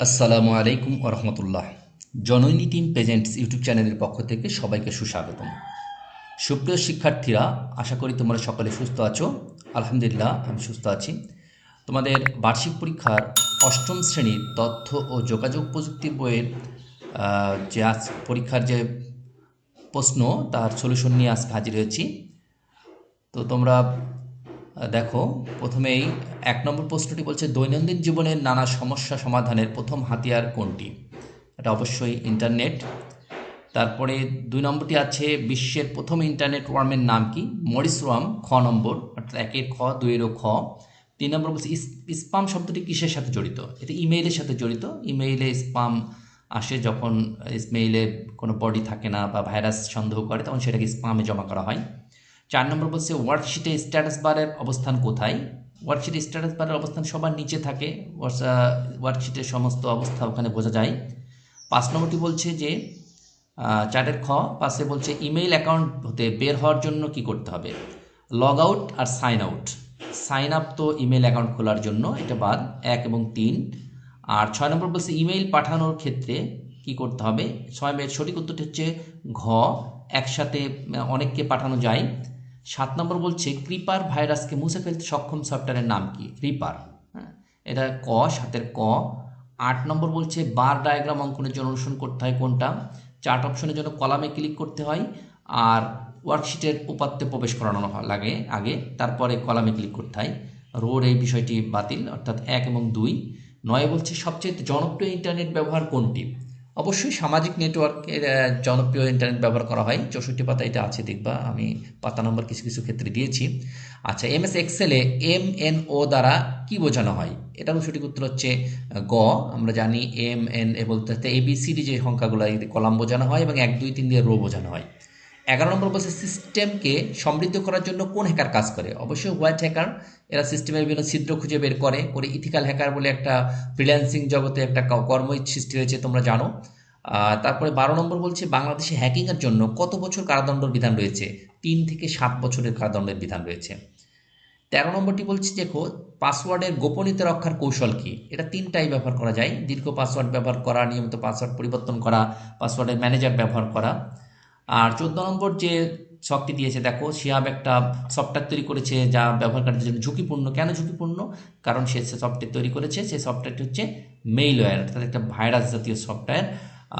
আসসালামু আলাইকুম রহমতুল্লাহ। জননী টিম প্রেজেন্টস ইউটিউব চ্যানেলের পক্ষ থেকে সবাইকে সুস্বাগতম। সুপ্রিয় শিক্ষার্থীরা, আশা করি তোমরা সকলে সুস্থ আছো। আলহামদুলিল্লাহ, আমি সুস্থ আছি। তোমাদের বার্ষিক পরীক্ষার অষ্টম শ্রেণির তথ্য ও যোগাযোগ প্রযুক্তি বইয়ের যে আজ পরীক্ষার যে প্রশ্ন, তার সলিউশন নিয়ে আজকে হাজির হয়েছি। তো তোমরা দেখো, প্রথমেই এক নম্বর প্রশ্নটি বলছে, দৈনন্দিন জীবনের নানা সমস্যা সমাধানের প্রথম হাতিয়ার কোনটি? এটা অবশ্যই ইন্টারনেট। তারপরে দুই নম্বরটি আছে, বিশ্বের প্রথম ইন্টারনেট ওয়ার্মের নাম কি? মরিস ওয়ার্ম খ নম্বর, অর্থাৎ একের খ, দুইয়েরও খ। তিন নম্বর বলছে স্পাম শব্দটি কিসের সাথে জড়িত? এটা ইমেইলের সাথে জড়িত। ইমেইলে স্পাম আসে যখন ইমেইলে কোনো বডি থাকে না বা ভাইরাস সন্দেহ করে, তখন সেটাকে স্পামে জমা করা হয়। চার নম্বর বলছে ওয়ার্কশিটে স্ট্যাটাস বারের অবস্থান কোথায়? ওয়ার্কশিটে স্ট্যাটাস বারের অবস্থান সবার নিচে থাকে ওয়ার্কশিটের সমস্ত অবস্থা ওখানে বোঝা যায়। পাঁচ নম্বরটি বলছে যে চারের খ পাশে বলছে ইমেইল অ্যাকাউন্ট হতে বের হওয়ার জন্য কি করতে হবে? লগ আউট আর সাইন আউট সাইন আপ তো ইমেল অ্যাকাউন্ট খোলার জন্য, এটা বাদ, এক এবং তিন। আর ছয় নম্বর বলছে ইমেইল পাঠানোর ক্ষেত্রে কি করতে হবে? ছয় মেয়ের সঠিক উত্তরটি হচ্ছে ঘ, একসাথে অনেককে পাঠানো যায়। সাত নম্বর বলছে ক্রিপার ভাইরাসকে মুছে ফেলতে সক্ষম সফটওয়্যারের নাম কি? ক্রিপার হ্যাঁ এটা ক, সাতের ক। আট নম্বর বলছে, বার ডায়াগ্রাম অঙ্কনের জন্য অনুসরণ করতে হয় কোনটা? চার্ট অপশনের জন্য কলামে ক্লিক করতে হয়, আর ওয়ার্কশিটের উপাত্তে প্রবেশ করানো লাগে আগে, তারপরে কলামে ক্লিক করতে হয়। রোড এই বিষয়টি বাতিল, অর্থাৎ এক এবং দুই। নয় বলছে সবচেয়ে জনপ্রিয় ইন্টারনেট ব্যবহার কোনটি? অবশ্যই সামাজিক নেটওয়ার্কের জনপ্রিয় ইন্টারনেট ব্যবহার করা হয়। চৌষট্টি পাতা এটা আছে, দেখবা। আমি পাতা নম্বর কিছু কিছু ক্ষেত্রে দিয়েছি। আচ্ছা এম এস এক্সেলে এম এন ও দ্বারা কি বোঝানো হয়? এটারও সঠিক উত্তর হচ্ছে গ। আমরা জানি এম এন এ বলতে এবিসিডি যে সংখ্যাগুলো কলাম বোঝানো হয় এবং এক, দুই, তিন দিয়ে রো বোঝানো হয়। এগারো নম্বর বলছে সিস্টেমকে সমৃদ্ধ করার জন্য কোন হ্যাকার কাজ করে? অবশ্যই হোয়াইট হ্যাকার এরা সিস্টেমের বিভিন্ন ছিদ্র খুঁজে বের করে। করে ইথিক্যাল হ্যাকার বলে একটা ফ্রিল্যান্সিং জগতে একটা ক- কর্মই সৃষ্টি হয়েছে, তোমরা জানো। তারপরে বারো নম্বর বলছে, বাংলাদেশে হ্যাকিংয়ের জন্য কত বছর কারাদণ্ডের বিধান রয়েছে? তিন থেকে সাত বছরের কারাদণ্ডের বিধান রয়েছে। তেরো নম্বরটি বলছি, দেখো, পাসওয়ার্ডের গোপনীয়তা রক্ষার কৌশল কি? এটা তিনটাই ব্যবহার করা যায়। দীর্ঘ পাসওয়ার্ড ব্যবহার করা, নিয়মিত পাসওয়ার্ড পরিবর্তন করা, পাসওয়ার্ডের ম্যানেজার ব্যবহার করা। আর চোদ্দ নম্বর যে শখটি দিয়েছে, দেখো শিহাব একটা সফটওয়্যার তৈরি করেছে যা ব্যবহারকারীদের জন্য ঝুঁকিপূর্ণ। কেন ঝুঁকিপূর্ণ? কারণ সে সফটওয়্যার তৈরি করেছে সেই সফটওয়্যারটি হচ্ছে মেইলওয়্যার অর্থাৎ একটা ভাইরাস জাতীয় সফটওয়্যার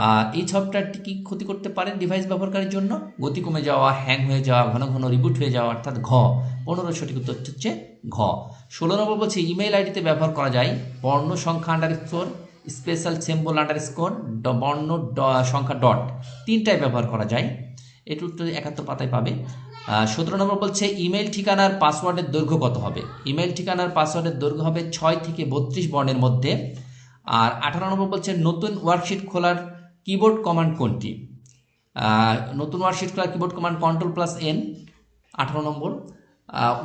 আর এই সফটওয়্যারটি কি ক্ষতি করতে পারে ডিভাইস ব্যবহারকারীর জন্য? গতি কমে যাওয়া হ্যাং হয়ে যাওয়া, ঘন ঘন রিবুট হয়ে যাওয়া, অর্থাৎ ঘ। পনেরো সঠিক উত্তর হচ্ছে ঘ। ষোলো নম্বর বলছে ইমেইল আইডিতে ব্যবহার করা যায়। বর্ণ সংখ্যা under special symbol underscore বর্ণ সংখ্যা ডট তিনটায় ব্যবহার করা যায়। এটি উত্তর একাত্তর পাতায় পাবে। সতেরো নম্বর বলছে ইমেল ঠিকানার পাসওয়ার্ডের দৈর্ঘ্য কত হবে? ইমেল ঠিকানার পাসওয়ার্ডের দৈর্ঘ্য হবে ছয় থেকে বত্রিশ বর্ণের মধ্যে। আর আঠারো নম্বর বলছে, নতুন ওয়ার্কশিট খোলার কিবোর্ড কমান্ড কোনটি? নতুন ওয়ার্কশিট খোলার keyboard command control plus N আঠারো নম্বর।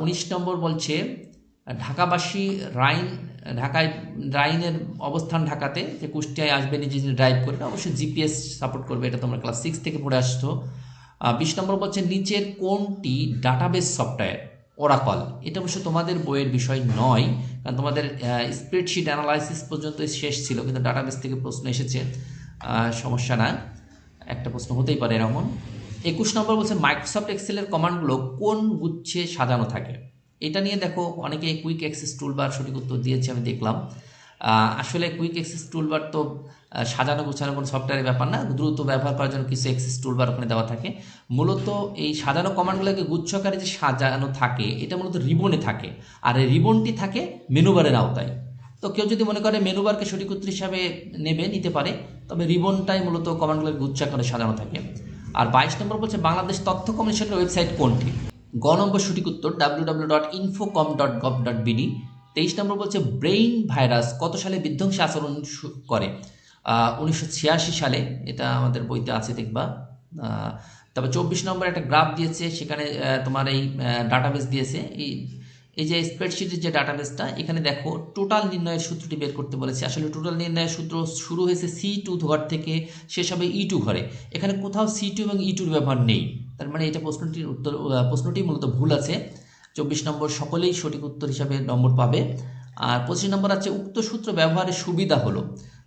উনিশ নম্বর বলছে, ঢাকাবাসী, রাইন ঢাকায় রাইনের অবস্থান ঢাকাতে, যে কুষ্টিয়ায় আসবে, নিজে নিজে ড্রাইভ করে অবশ্যই জিপিএস সাপোর্ট করবে, এটা তোমরা ক্লাস সিক্স থেকে পড়ে আসছো। বিশ নম্বর বলছে, নিচের কোনটি ডাটাবেস সফটওয়্যার? ওরাকল। এটা অবশ্য তোমাদের বইয়ের বিষয় নয়, কারণ তোমাদের স্প্রেডশিট অ্যানালাইসিস পর্যন্ত শেষ ছিল, কিন্তু ডাটাবেস থেকে প্রশ্ন এসেছে। সমস্যা না, একটা প্রশ্ন হতেই পারে এরকম। একুশ নম্বর বলছে, মাইক্রোসফট এক্সেলের কমান্ডগুলো কোন গুচ্ছে সাজানো থাকে? এটা নিয়ে দেখো অনেকে কুইক অ্যাক্সেস টুলবার সঠিক উত্তর দিয়েছে, আমি দেখলাম। আসলে কুইক অ্যাক্সেস টুলবার তো সাজানো গোছানো কোনো সফটওয়্যারের ব্যাপার না, দ্রুত ব্যবহার করার জন্য কিছু অ্যাক্সেস টুলবার ওখানে দেওয়া থাকে। মূলত এই সাজানো কমান্ডগুলোকে গুচ্ছকারে যে সাজানো থাকে, এটা মূলত রিবনে থাকে। আর এই রিবনটি থাকে মেনুবারের আওতায়। তো কেউ যদি মনে করে মেনুবারকে সঠিক উত্তর হিসাবে নেবে, নিতে পারে, তবে রিবনটাই মূলত কমান্ডগুলোর গুচ্ছাকারে সাজানো থাকে। আর বাইশ নম্বর বলছে বাংলাদেশ তথ্য কমিশনের ওয়েবসাইট কোনটি? গ নম্বর সঠিক উত্তর W W dot info com dot gov dot BD তেইশ নম্বর বলছে, ব্রেইন ভাইরাস কত সালে বিধ্বংসী আচরণ করে? উনিশশো ছিয়াশি সালে, এটা আমাদের বইতে আছে, দেখবা। তারপর চব্বিশ নম্বর একটা গ্রাফ দিয়েছে, সেখানে তোমার এই ডাটাবেস দিয়েছে। এই এই যে স্প্রেডশিটের যে ডাটাবেসটা এখানে দেখো টোটাল নির্ণয়ের সূত্রটি বের করতে বলেছে। আসলে টোটাল নির্ণয়ের সূত্র শুরু হয়েছে সি টু ঘর থেকে, শেষ হবে ই টু ঘরে। এখানে কোথাও সি টু এবং ই টুর ব্যবহার নেই। তার মানে এটা প্রশ্নটির উত্তর প্রশ্নটি মূলত ভুল আছে। চব্বিশ নম্বর সকলেই সঠিক উত্তর হিসাবে নম্বর পাবে। আর পঁচিশ নম্বর আছে, উক্ত সূত্র ব্যবহারের সুবিধা হলো।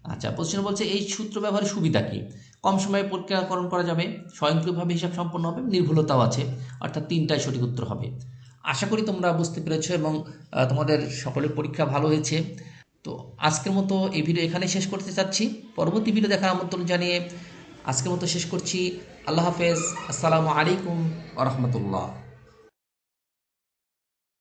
আচ্ছা পঁচিশ নম্বর বলছে, এই সূত্র ব্যবহারের সুবিধা কি? কম সময়ে প্রক্রিয়াকরণ করা যাবে, স্বয়ংক্রিয়ভাবে হিসাব সম্পন্ন হবে, নির্ভুলতাও আছে। অর্থাৎ তিনটাই সঠিক উত্তর হবে। আশা করি তোমরা বুঝতে পেরেছ এবং তোমাদের সকলের পরীক্ষা ভালো হয়েছে। তো আজকের মতো এই ভিডিও এখানে শেষ করতে চাচ্ছি। পরবর্তী ভিডিও দেখার আমন্ত্রণ জানিয়ে আজকের মতো শেষ করছি। আল্লাহ হাফেজ। আসসালামু আলাইকুম আ রহমতুল্লাহ।